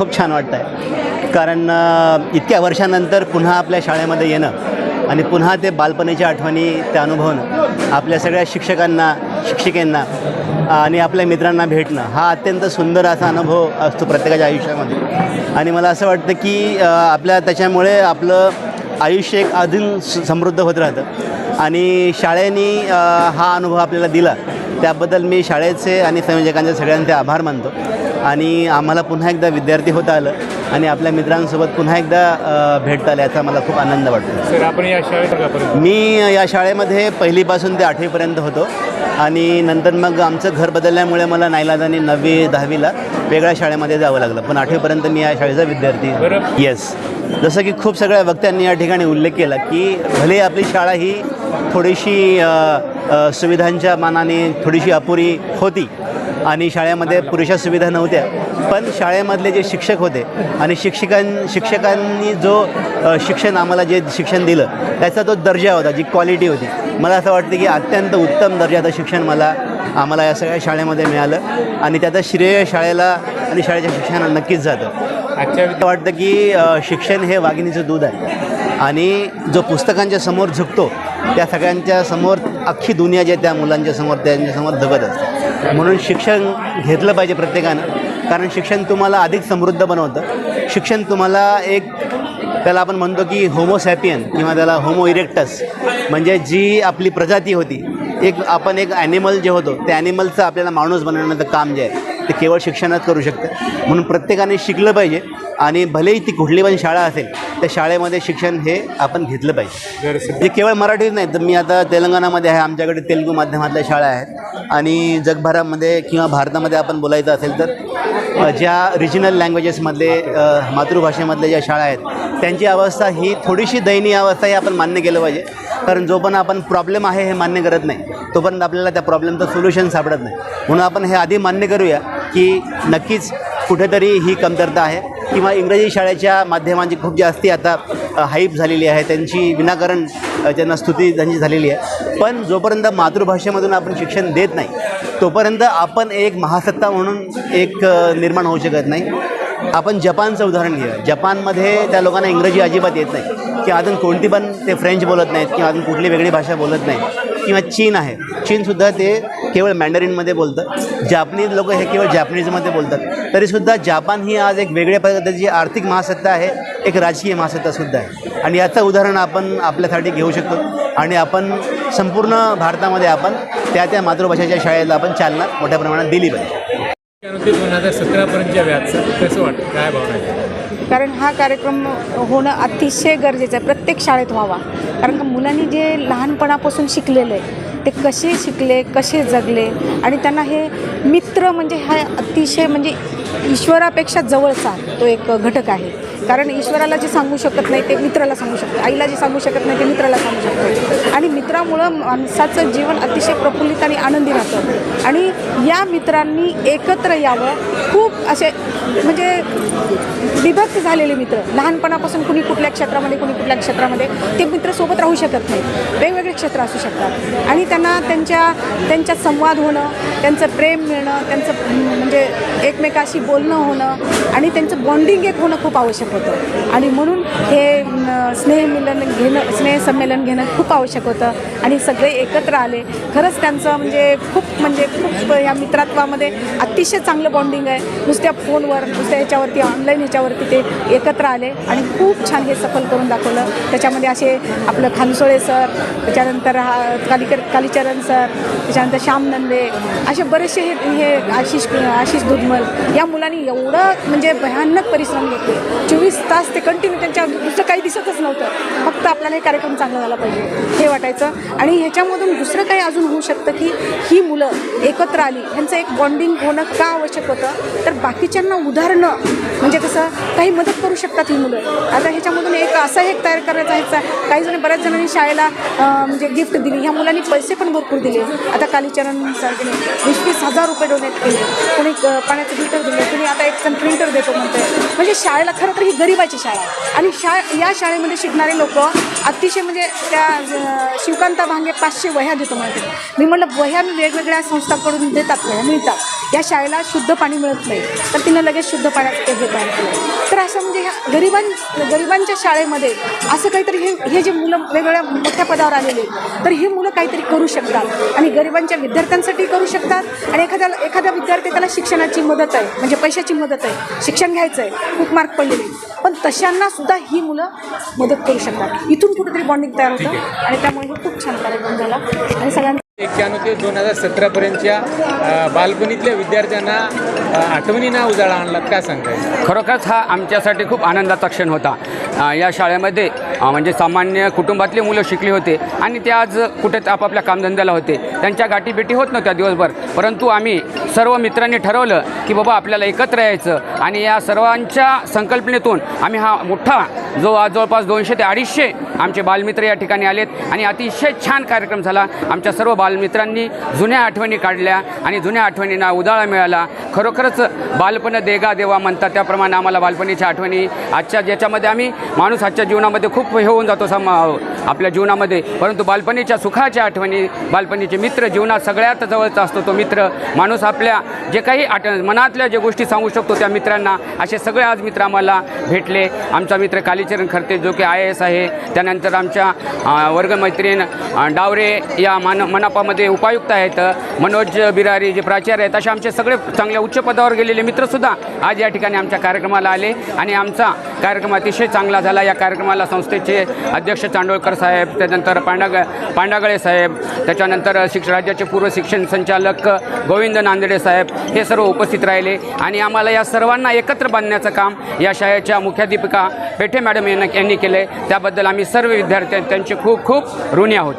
खूप छान वाटतं आहे कारण इतक्या वर्षानंतर पुन्हा आपल्या शाळेमध्ये येणं आणि पुन्हा ते बालपणीच्या आठवणी ते अनुभवणं आपल्या सगळ्या शिक्षकांना शिक्षिकेंना आणि आपल्या मित्रांना भेटणं हा अत्यंत सुंदर असा अनुभव असतो प्रत्येकाच्या आयुष्यामध्ये. आणि मला असं वाटतं की आपल्या त्याच्यामुळे आपलं आयुष्य एक अजून समृद्ध होत राहतं. आणि शाळेने हा अनुभव आपल्याला दिला त्याबद्दल मी शाळेचे आणि संयोजकांचे सगळ्यांचे आभार मानतो. आणि आम्हाला पुन्हा एकदा विद्यार्थी होता आलं आणि आपल्या मित्रांसोबत पुन्हा एकदा भेटता आलं याचा मला खूप आनंद वाटतो. सर आपण या शाळेत मी या शाळेमध्ये पहिलीपासून ते आठवीपर्यंत होतो आणि नंतर मग आमचं घर बदलल्यामुळे मला नाईलाजाने नववी दहावीला वेगळ्या शाळेमध्ये जावं लागलं. पण आठवीपर्यंत मी या शाळेचा विद्यार्थी. येस जसं की खूप सगळ्या वक्त्यांनी या ठिकाणी उल्लेख केला की भले आपली शाळा ही थोडीशी सुविधांच्या मानाने थोडीशी अपुरी होती आणि शाळेमध्ये पुरेशा सुविधा नव्हत्या. पण शाळेमधले जे शिक्षक होते आणि शिक्षकां शिक्षकांनी जो शिक्षण आम्हाला जे शिक्षण दिलं त्याचा तो दर्जा होता जी क्वालिटी होती. मला असं वाटतं की अत्यंत उत्तम दर्जाचं शिक्षण मला आम्हाला या सगळ्या शाळेमध्ये मिळालं. आणि त्याचं श्रेय शाळेला आणि शाळेच्या शिक्षणाला नक्कीच जातं. आजच्या वाटतं की शिक्षण हे वाघिणीचं दूध आहे. आणि जो पुस्तकांच्या समोर झुकतो त्या सगळ्यांच्या समोर अख्खी दुनिया जे त्या मुलांच्या समोर त्यांच्यासमोर झुकत असते. म्हणून शिक्षण घेतलं पाहिजे प्रत्येकानं. कारण शिक्षण तुम्हाला अधिक समृद्ध बनवतं. शिक्षण तुम्हाला एक त्याला आपण म्हणतो की होमोसॅपियन किंवा त्याला होमो इरेक्टस म्हणजे जी आपली प्रजाती होती. एक आपण एक ॲनिमल जे होतो त्या ॲनिमलचं आपल्याला माणूस बनवण्याचं काम जे आहे. ते केवळ शिक्षणात करू शकतं. म्हणून प्रत्येकाने शिकलं पाहिजे आणि भलेही ती कुठली पण शाळा असेल त्या शाळेमध्ये शिक्षण हे आपण घेतलं पाहिजे. जे केवळ मराठीत नाही तर मी आता तेलंगणामध्ये आहे आमच्याकडे तेलुगू माध्यमातल्या शाळा आहेत. आणि जगभरामध्ये किंवा भारतामध्ये आपण बोलायचं असेल तर ज्या रिजनल लँग्वेजेसमधले मातृभाषेमधल्या ज्या शाळा आहेत त्यांची अवस्था ही थोडीशी दयनीय अवस्था ही आपण मान्य केलं पाहिजे. कारण जोपर्यंत आपण प्रॉब्लेम आहे हे मान्य करत नाही तोपर्यंत आपल्याला त्या प्रॉब्लेमचं सोल्युशन सापडत नाही. म्हणून आपण हे आधी मान्य करूया. की नक्कीच कुठेतरी ही कमतरता आहे किंवा इंग्रजी शाळेच्या माध्यमांची खूप जास्ती आता हाईप झालेली आहे. त्यांची विनाकारण त्यांना स्तुती त्यांची झालेली आहे. पण जोपर्यंत मातृभाषेमधून आपण शिक्षण देत नाही तोपर्यंत आपण एक महासत्ता म्हणून एक निर्माण होऊ शकत नाही. आपण जपानचं उदाहरण घेऊया. जपानमध्ये त्या लोकांना इंग्रजी अजिबात येत नाही. किंवा अजून कोणती पण ते फ्रेंच बोलत नाहीत किंवा अजून कुठली वेगळी भाषा बोलत नाही किंवा चीन आहे. चीनसुद्धा ते केवळ मॅन्डरिनमध्ये बोलतं जापनीज लोक हे केवळ जॅपनीजमध्ये बोलतात. तरीसुद्धा जापान ही आज एक वेगळ्या पद्धतीची आर्थिक महासत्ता आहे एक राजकीय महासत्तासुद्धा आहे. आणि याचं उदाहरण आपण आपल्यासाठी घेऊ शकतो. आणि आपण संपूर्ण भारतामध्ये आपण त्या त्या मातृभाषेच्या शाळेला आपण चालना मोठ्या प्रमाणात दिली पाहिजे. दोन हजार सतरापर्यंतच्या व्याजचं कसं वाटतं? काय भावना आहे? कारण हा कार्यक्रम होणं अतिशय गरजेचं आहे. प्रत्येक शाळेत व्हावा. कारण का मुलांनी जे लहानपणापासून शिकलेलं आहे ते कसे शिकले कसे जगले? आणि त्यांना हे मित्र म्हणजे हा अतिशय म्हणजे ईश्वरापेक्षा जवळचा तो एक घटक आहे. कारण ईश्वराला जे सांगू शकत नाही ते मित्राला सांगू शकतो आईला जे सांगू शकत नाही ते मित्राला सांगू शकतो आणि मित्रामुळं माणसाचं जीवन अतिशय प्रफुल्लित आणि आनंदी राहतं. आणि या मित्रांनी एकत्र यावं खूप असे म्हणजे विभक्त झालेले मित्र. लहानपणापासून कुणी कुठल्या क्षेत्रामध्ये कुणी कुठल्या क्षेत्रामध्ये ते मित्र सोबत राहू शकत नाहीत. वेगवेगळे क्षेत्र असू शकतात. आणि त्यांना त्यांच्या त्यांच्यात संवाद होणं त्यांचं प्रेम मिळणं त्यांचं म्हणजे एकमेकाशी बोलणं होणं आणि त्यांचं बॉन्डिंग एक होणं खूप आवश्यक होतं. आणि म्हणून हे स्नेहमिलन घेणं स्नेहसंमेलन घेणं खूप आवश्यक होतं. आणि सगळे एकत्र आले. खरंच त्यांचं म्हणजे खूप म्हणजे खूप या मित्रत्वामध्ये अतिशय चांगलं बॉन्डिंग आहे. नुसत्या फोनवर नुसत्या ह्याच्यावरती ऑनलाईन ह्याच्यावरती ते एकत्र आले. आणि खूप छान हे सफल करून दाखवलं. त्याच्यामध्ये असे आपलं खानसोळे सर त्याच्यानंतर हा कालिकर कालीचरण सर त्याच्यानंतर श्याम नंदे असे बरेचसे हे हे आशिष आशिष दुधमल. या मुलांनी एवढं म्हणजे भयानक परिश्रम घेतले. चोवीस तास ते कंटिन्यू त्यांच्या दुसरं काही दिसतच नव्हतं. फक्त आपल्याला हे कार्यक्रम चांगला झाला पाहिजे हे वाटायचं. आणि ह्याच्यामधून दुसरं काही अजून होऊ शकतं की ही मुलं एकत्र आली ह्यांचं एक बॉन्डिंग होणं का आवश्यक होतं? तर बाकीच्यांना उदाहरणं म्हणजे कसं काही मदत करू शकतात ही मुलं. आता ह्याच्यामधून एक असं एक तयार करायचं आहे काही जण बऱ्याच जणांनी शाळेला म्हणजे गिफ्ट दिली. ह्या मुलांनी पैसे पण भरपूर दिले. आता कालीचरण सारखे वीस वीस हजार रुपये डोनेट केले. कोणी पाण्याचं गिटर दिले कोणी आता एक जण प्रिंटर देतो म्हणतोय. म्हणजे शाळेला खरं तर ही गरिबाची शाळा आहे. आणि शा या शाळेमध्ये शिकणारे लोक अतिशय म्हणजे त्या शिवकांता भांगे पाचशे वह्या देतो म्हणते. मी म्हटलं वह्या वेगवेगळ्या संस्थांकडून देतात वह्या मिळतात. या शाळेला शुद्ध पाणी मिळत नाही. तर तिनं लगेच शुद्ध पाण्याचं ते केलं तर असं म्हणजे ह्या गरिबां गरिबांच्या शाळेमध्ये असं काहीतरी हे हे जे मुलं वेगवेगळ्या मोठ्या पदावर आलेले तर हे मुलं काहीतरी करू शकतात. आणि गरिबांच्या विद्यार्थ्यांसाठी करू शकतात. आणि एखाद्याला एखादा विद्यार्थी त्याला शिक्षणाची मदत आहे म्हणजे पैशाची मदत आहे. शिक्षण घ्यायचं आहे खूप मार्क पडलेले. पण तशांना सुद्धा ही मुलं मदत करू शकतात. इथून कुठेतरी बॉन्डिंग तयार होतं. आणि त्यामुळे हे खूप छान कार्यक्रम झाला. आणि सगळ्यांना एक्क्याण्णव ते दोन हजार सतरापर्यंतच्या बालपणीतल्या विद्यार्थ्यांना आठवणींना उजाळा आणलात काय सांगताय? खरोखरच हा आमच्यासाठी खूप आनंदाचा क्षण होता. या शाळेमध्ये म्हणजे सामान्य कुटुंबातली मुलं शिकली होते आणि ते आज कुठेच आपापल्या कामधंद्याला होते. त्यांच्या गाठीभेटी होत नव्हत्या दिवसभर. परंतु आम्ही सर्व मित्रांनी ठरवलं की बाबा आपल्याला एकत्र यायचं आणि या सर्वांच्या संकल्पनेतून आम्ही हा मोठा जो आज जवळपास दोनशे ते अडीचशे आमचे बालमित्र या ठिकाणी आलेत आणि अतिशय छान कार्यक्रम झाला. आमच्या सर्व बालमित्रांनी जुन्या आठवणी काढल्या आणि जुन्या आठवणींना उजाळा मिळाला. खरोखरच बालपण देगा देवा म्हणतात. त्याप्रमाणे आम्हाला बालपणीच्या आठवणी आजच्या ज्याच्यामध्ये आम्ही माणूस आजच्या जीवनामध्ये खूप हे होऊन जातो सम आपल्या जीवनामध्ये. परंतु बालपणीच्या सुखाच्या आठवणी बालपणीचे मित्र जीवनात सगळ्यात जवळचा असतो तो मित्र. माणूस आपल्या जे काही आठ मनातल्या ज्या गोष्टी सांगू शकतो त्या मित्रांना असे सगळे आज मित्र आम्हाला भेटले. आमचा मित्र कालीचरण खरते जो की आय एस आहे. त्यानंतर आमच्या वर्गमैत्रीण डावरे या मान मनापामध्ये उपायुक्त आहेत. मनोज बिरारी जे प्राचार्य आहेत असे आमचे सगळे चांगले चांगल्या उच्च पदावर गेलेले मित्रसुद्धा आज या ठिकाणी आमच्या कार्यक्रमाला आले आणि आमचा कार्यक्रम अतिशय चांगला झाला. या कार्यक्रमाला संस्थेचे अध्यक्ष चांडोळकर साहेब त्यानंतर पांडाग पांडागळे साहेब त्याच्यानंतर शिक्ष राज्याचे पूर्व शिक्षण संचालक गोविंद नांदेडे साहेब हे सर्व उपस्थित राहिले आणि आम्हाला या सर्वांना एकत्र बांधण्याचं काम या शाळेच्या मुख्याध्यापिका पेठे मॅडम यांना यांनी केले. त्याबद्दल आम्ही सर्व विद्यार्थी त्यांचे खूप खूप ऋणी आहोत.